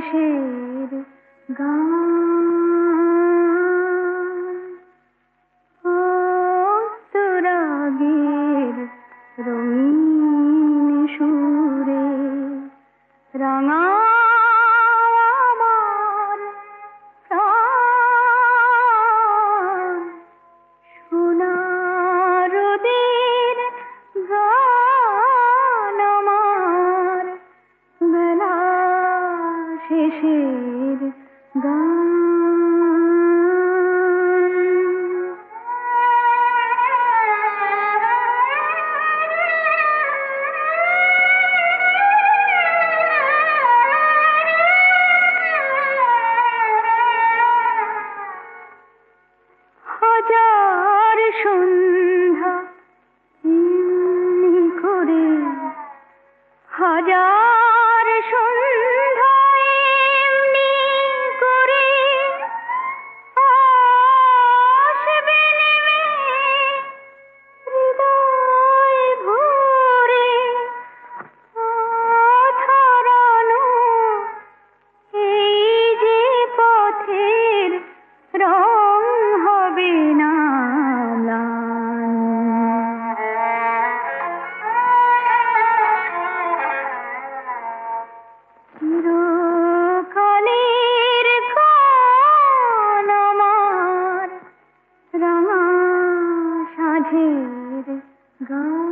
शेर गा শেষের সন্ধ্যা এমনি করে হাজার It is gone.